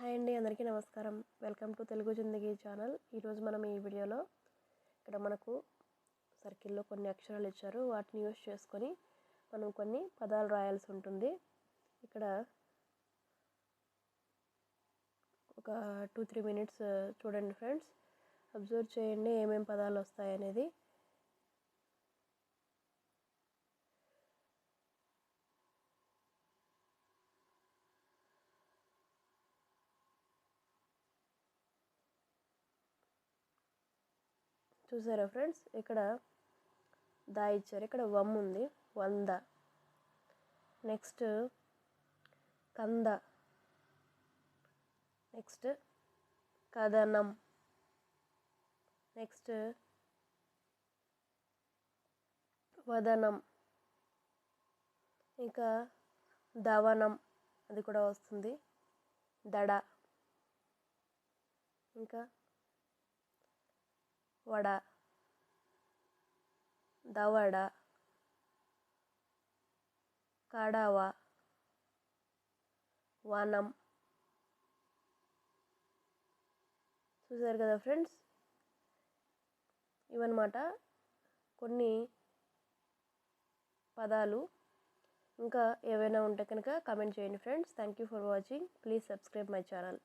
Hi అండి అందరికీ నమస్కారం. Welcome to Telugu Zindagi channel. ఈరోజు మనం ఈ వీడియోలో ఇక్కడ మనకు సర్కిల్లో కొన్ని అక్షరాలు ఇచ్చారు. వాటిని యూస్ చేసుకొని మనం కొన్ని పదాలు రాయాల్సి ఉంటుంది. ఇక్కడ ఒక టూ త్రీ మినిట్స్ చూడండి ఫ్రెండ్స్. అబ్జర్వ్ చేయండి ఏమేమి పదాలు వస్తాయి చూసారా ఫ్రెండ్స్? ఇక్కడ దా ఇచ్చారు. ఇక్కడ వమ్ ఉంది. వంద. నెక్స్ట్ కంద. నెక్స్ట్ కథనం. నెక్స్ట్ వదనం. ఇంకా దవనం అది కూడా వస్తుంది. దడ. ఇంకా వడ దవడ కడవ వనం. చూసారు కదా ఫ్రెండ్స్? ఇవన్నమాట కొన్ని పదాలు. ఇంకా ఏవైనా ఉంటే కనుక కమెంట్ చేయండి friends. Thank you for watching please subscribe my channel